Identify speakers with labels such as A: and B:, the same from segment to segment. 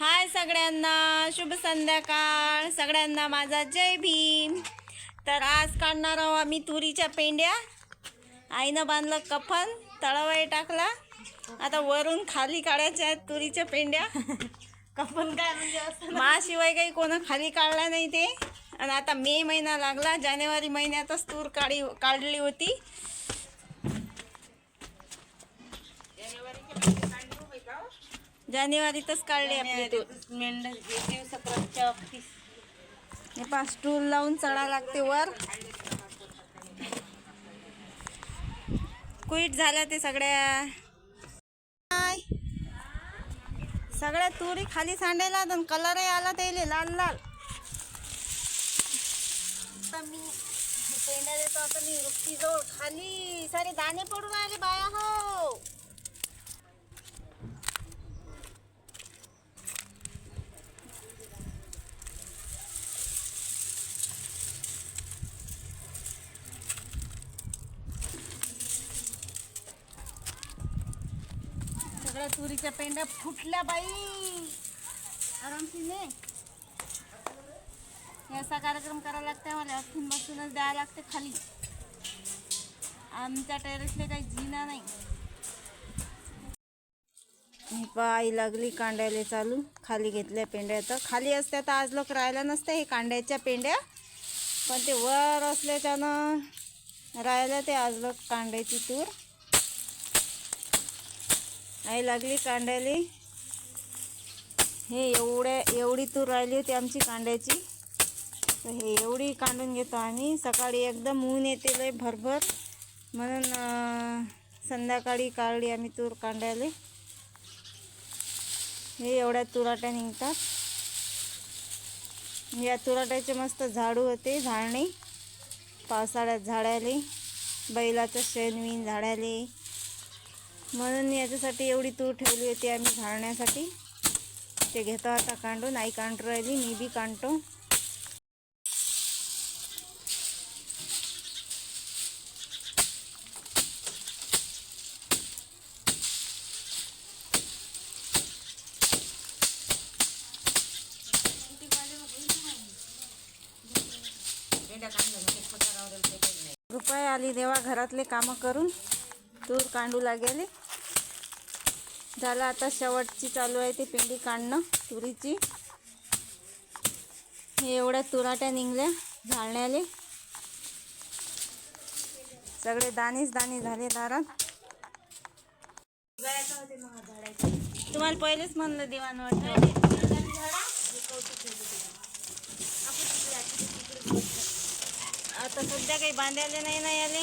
A: हाय सगळ्यांना शुभ संध्याकाळ. सगळ्यांना माझा जय भीम. तर आज काढणार आहोत आम्ही तुरीच्या पेंड्या. आईनं बांधलं कफन तळावाई टाकला. आता वरून खाली काढायच्या आहेत तुरीच्या पेंड्या.
B: कपन काय म्हणजे असं
A: माशिवाय काही कोणं खाली काढला नाही ते. आणि आता मे महिना लागला जानेवारी महिन्यातच तूर काढी काढली होती. जानेवारीतच काढली आपली तूर
B: मेंढ
A: हे पा स्टूल लावून चढा लागते वर. क्विट झाल्या ते सगळ्या. सगळ्या तुरी खाली सांडायला आणि कलरही आला त्याले लाल लाल. आता मी पेंड्या देतो आता मी रुपी जवळ खाली सारे दाणे पडून राहिले बाया हो. त्या पेंड्या फुटल्या बाई. आरामशीने. हे असा कार्यक्रम करावा लागते मला अखून बसूनच द्यावं लागते खाली. आमच्या टेरेसला काही जिना नाही. पाई लागली कांड्याला चालू खाली घेतल्या पेंड्या तर. खाली असत्या तर आज लोक राहायला नसते हे कांड्याच्या पेंड्या पण ते वर असल्याच्यानं राहिलं ते आज लोक कांड्याची तूर. आई लागली कांड्याली. हे एवढ्या एवढी तूर राहिली होती आमची कांड्याची. तर हे एवढी कांडून घेतो आम्ही. सकाळी एकदम ऊन येते लय भरभर. म्हणून संध्याकाळी काढली आम्ही तूर कांड्याले. हे एवढ्या तुराट्या निघतात. या तुराट्याचे मस्त झाडू होते झाडणे. पावसाळ्यात झाडाले बैलाचं शेण विण झाडाले म्हणून याच्यासाठी एवढी तूर ठेवली होती आम्ही घालण्यासाठी ते घेतो आता कांडून. आई कांडू राहिली मी बी कांडतो. रुपये आली देवा घरातले कामं करून. तूर कांडू लागेल. झालं आता शेवटची चालू आहे ती पेंडी काढणं तुरीची. हे एवढ्या तुराट्या निघल्या झाळण्याले. सगळे दाणेच दाणे झाले दारात. तुम्हाला पहिलेच म्हणलं दिवाण वाटत आता सध्या काही बांधायला नाही ना आले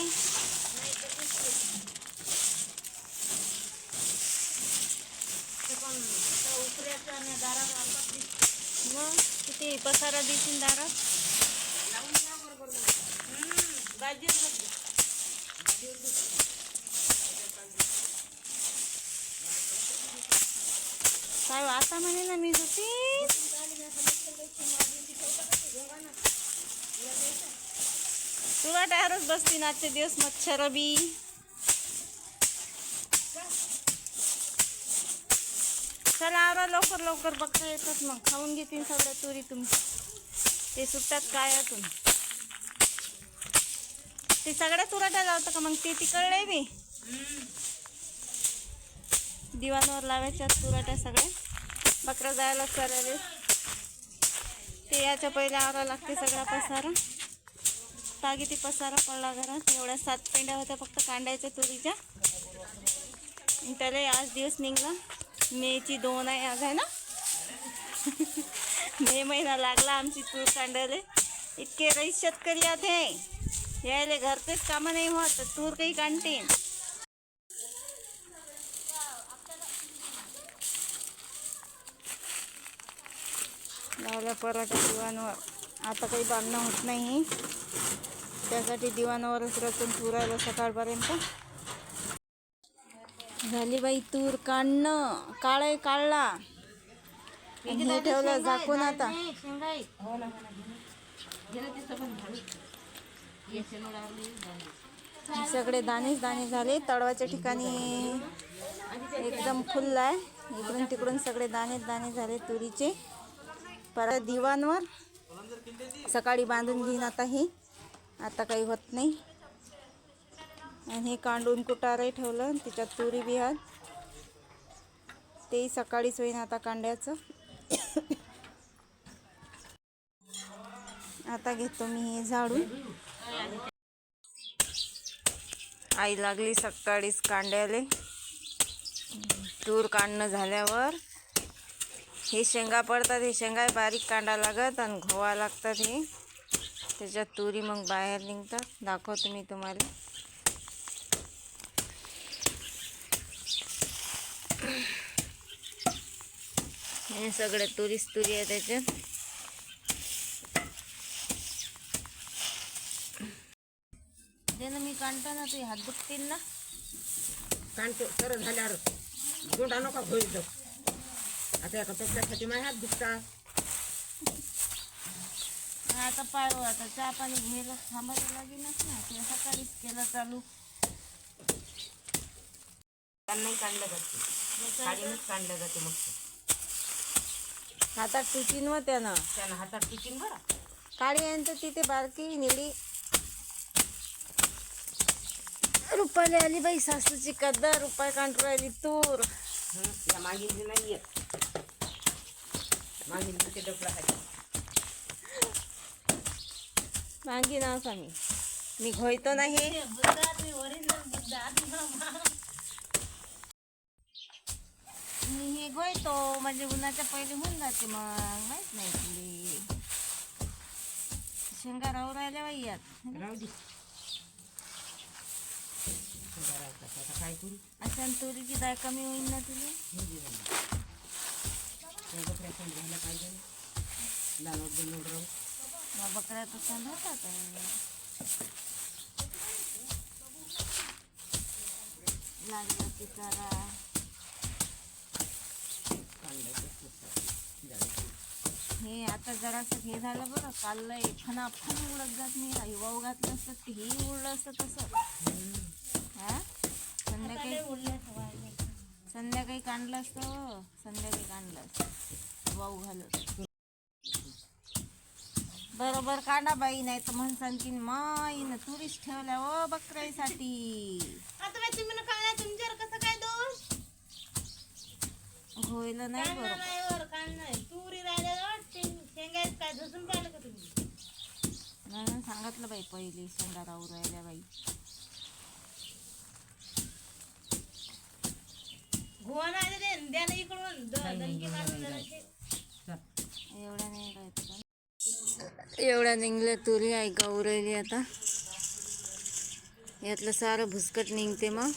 A: मग किती? पसारा देशील दारात काय हो, आता म्हणे ना मी होती तुला टायरच बसती आजचे दिवस मच्छर बी. चला आवरा लवकर लवकर बघता येतात मग. खाऊन घेतील सगळ्या तुरी तुमची. ते सुटतात काय यातून ते सगळ्या तुराट्या लावतं का मग? ते तिकडले मी दिवाणवर लावायच्या तुराट्या सगळ्या. बकरा जायला करायला ते याच्या पहिले आवरा लागते सगळा पसारा. तागी ती पसारा पडला घरात. एवढ्या सात पेंड्या होत्या फक्त कांडायच्या तुरीच्या. त्याला आज दिवस निघला. मेची दोन आहे आज आहे ना? मे महिना लागला आमची तूर कांडायला. इतके रईस शेतकरी आहेत हे. यायले घरचेच कामं नाही होत तूर काही कांडते लावल्या पराठा दिवाणवर. आता काही बांधणं होत नाही. त्यासाठी दिवाणावरच रचून पुरायला सकाळपर्यंत. झाली बाई तूर काढणं काळाय काढला हे ठेवलं झाकून आता. सगळे दाणेच दाणे झाले तळवाच्या ठिकाणी एकदम फुल आहे. इकडून तिकडून सगळे दाणे दाणे झाले तुरीचे. परत दिवाणवर. सकाळी बांधून घेईन आता हे. आता काही होत नाही. आणि हे कांडून कुटारही ठेवलं आणि त्याच्यात तुरी बिहार तेही सकाळीच होईन आता कांड्याचं. आता घेतो मी हे झाडून. आई लागली सकाळीच कांड्याले. तूर काढणं झाल्यावर हे शेंगा पडतात हे शेंगा बारीक कांडा लागत आणि घोवा लागतात हे. त्याच्यात तुरी मग बाहेर निघतात. दाखवतो मी तुम्हाला. हे सगळं तुरीच तुरी आहे त्याच्यात ते ना मी काढतो ना तुझे हात दुखतील ना.
C: कांतो सरळ झाल्यावर गोंडा नका होईल जाऊ आता एका टोपल्यासाठी माझे हात दुखतात.
A: आता पाळू आता चहा पाणी घ्यायला थांबायला लागेलच ना. ते सकाळीच केलं चालू.
C: त्यांनाही काढलं जाते. काढलं जाते मग
A: हातात टिचिन व त्यानं.
C: त्यानं हातात टिकीन बरं.
A: काळी तर तिथे बारकी निळी. रुपाली आली बाई सासूची कद्दा रुपाय कांटू राहिली तूर.
C: या मागील नाही येत मागील ते डोकला
A: मागी नाव सांगी मी घोयतो नाही. मी हे घोयतो म्हणजे उन्हाच्या पहिले होऊन जाते मग माहीत नाही तुले शेंगा राहू राहिल्या बाई यात
C: राहू दे करायचं आता काय करू
A: अशा तुरीची डाळ कमी होईल ना तुला
C: त्या बकऱ्या पण झाल्या पाहिजे दानोड बिनोड राहू
A: मग बकऱ्या तर सण होतात लागलं की चारा हे आता जरासं हे झालं बरं. काल फना फन उडत जात नाही. आई वाऊ घातलं असतं ते हे उडलं असतं तसं. हा? संध्याकाळी संध्याकाळी काढलं असतं हो. संध्याकाळी काढलं असतं. वाऊ घालत बरोबर काढा बाई नाही तर म्हणसान की माईनं तुरीच ठेवल्या ओ बकराईसाठी
B: आता बाई तुम्ही ना काय तुमच्यावर कसं काय दोष?
A: होईल नाही बरोबर.
B: काय धसून पाहिलं का तुम्ही?
A: नाही सांगितलं बाई पहिली शेंगा राहू राहिल्या बाई.
B: घोण आले ते द्यानं इकडून. द- दणके मारून जराशे.
A: एवढ्या नाही एवढ्या निघल्या तुरी आहे का उरली आता? यातलं सारं भुसकट निघते मग.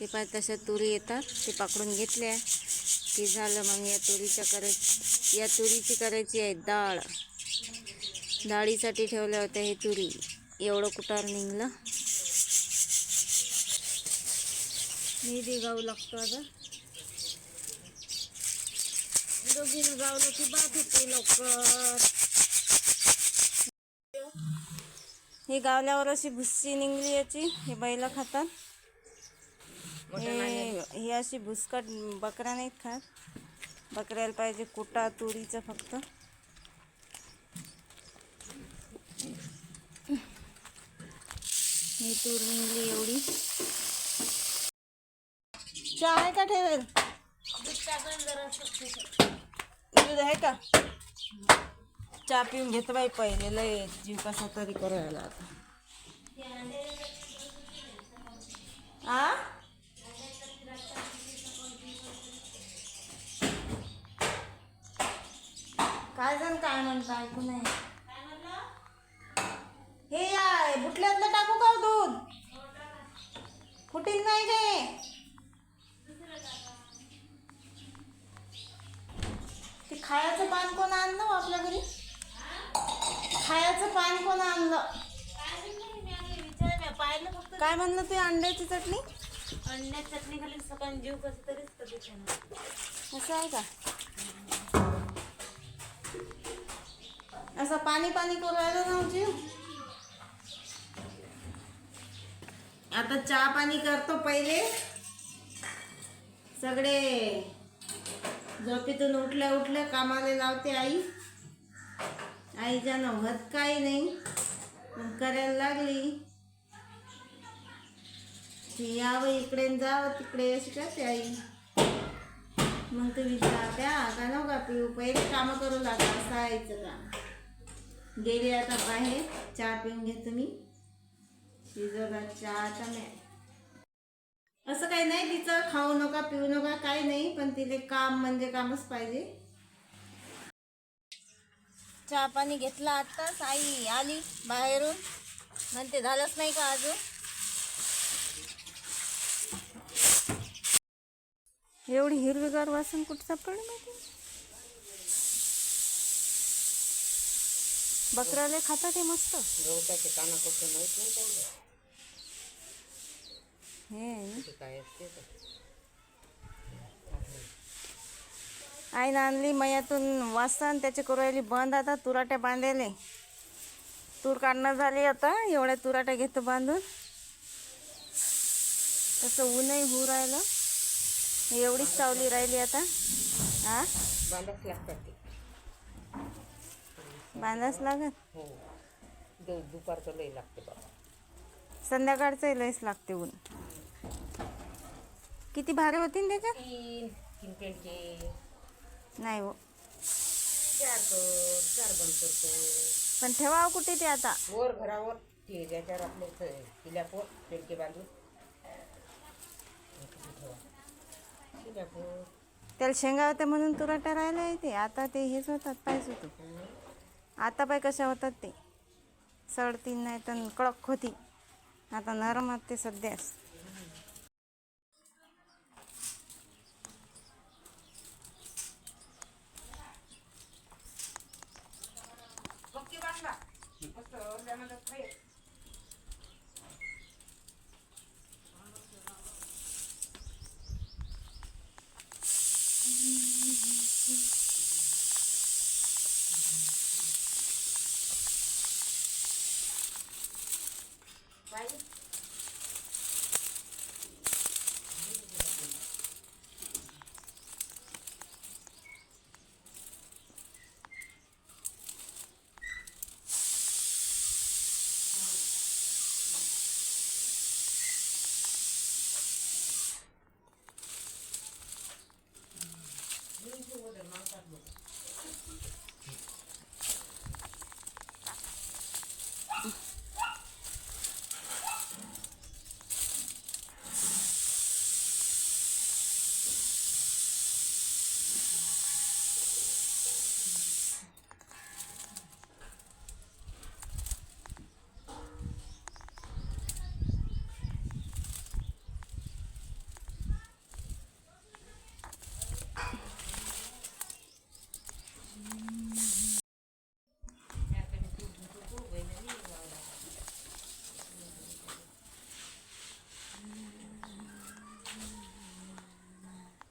A: ते पाय तशा तुरी येतात ते पाकडून घेतल्या. की झालं मग या तुरीच्या करायची या तुरीची करायची आहे डाळ. डाळीसाठी ठेवल्या होत्या हे तुरी. एवढं कुटार निघलं. मेहंदी गाऊ लागतो आता. दोघीनं गावलं की बाद होते लवकर. हे गावल्यावर अशी भुस्सी निघली याची हे बैला खातात. हे अशी भुसकट बकरा नाहीत खात. बकऱ्याला पाहिजे कुटा तुरीचं फक्त. मी तूर निघली एवढी. चहा आहे का ठेवेल? दूध आहे का? चहा पिऊन घेतो बाई पहिले लय जीव कसा तरी करायला आता. आ? काय जण काय म्हणता ऐकू नाही हे या बुटल्यातलं टाकू का हो दूध? फुटील नाही रे. ते खायचं पान कोण आणलं हो आपल्या घरी? खायचं पान कोण आणलं?
B: पाहिलं फक्त
A: काय म्हणलं तू अंड्याची चटणी?
B: अंड्यात चटणी खाली सकाळी जीव कसं तरीच.
A: असं आहे का? असं पाणी पाणी करू राहिलं नव्हती आता चहा पाणी करतो पहिले. सगळे झोपेतून उठल्या उठल्या कामाला लावते आई. आईच्या नव्हत काही नाही पण करायला लागली. ती यावं इकडे जावं तिकडे अशी करते आई. मग तुम्ही चहा प्या का पिऊ? पहिले कामं करू लागा असं आईचं काम. गेली आता बाहेर चहा पिऊन घेतो मी चहा असं काही नाही तिचं खाऊ नका पिऊ नका काही नाही पण तिले काम म्हणजे कामच पाहिजे. चहा पाणी घेतला आत्ताच आई आली बाहेरून. म्हणते झालंच नाही का अजून? एवढी हिरवीगार वासन कुठं सापडली माहिती? बकराले खातात हे मस्त.
C: गवताचे कुठे नाही तेवढं
A: हे
C: ते काय असते ते.
A: आईनं आणली मयातून वासन त्याचे करू बंद आता तुराट्या बांधायले तूर काढणं झाली आता एवढ्या तुराट्या घेतो बांधून. तसं ऊनही होऊ राहिलं. एवढीच सावली राहिली आता. हा
C: बांधाच लागतात
A: बांधाच लागत
C: हो. दु दुपारचं लई लागते बाबा.
A: संध्याकाळचंही लयच लागते ऊन. किती भारी होती ना त्याच्यात
C: तीन तीन पेंटचे
A: नाही हो.
C: चार कर चार बंद करतो.
A: पण ठेवावं कुठे ते आता?
C: वर घरावर. ते त्याच्यावर आपले किल्यापोर पेंटके बांधून. ठेवा किल्यापोर
A: त्याला शेंगा होत्या म्हणून तुराट्या राहिल्या आहे ते. आता ते हेच होतात पाहिजे होते. आता पाय कशा होतात ते? सडती नाही तर कडक होती आता नरम आहेत ते सध्याच
C: मस्त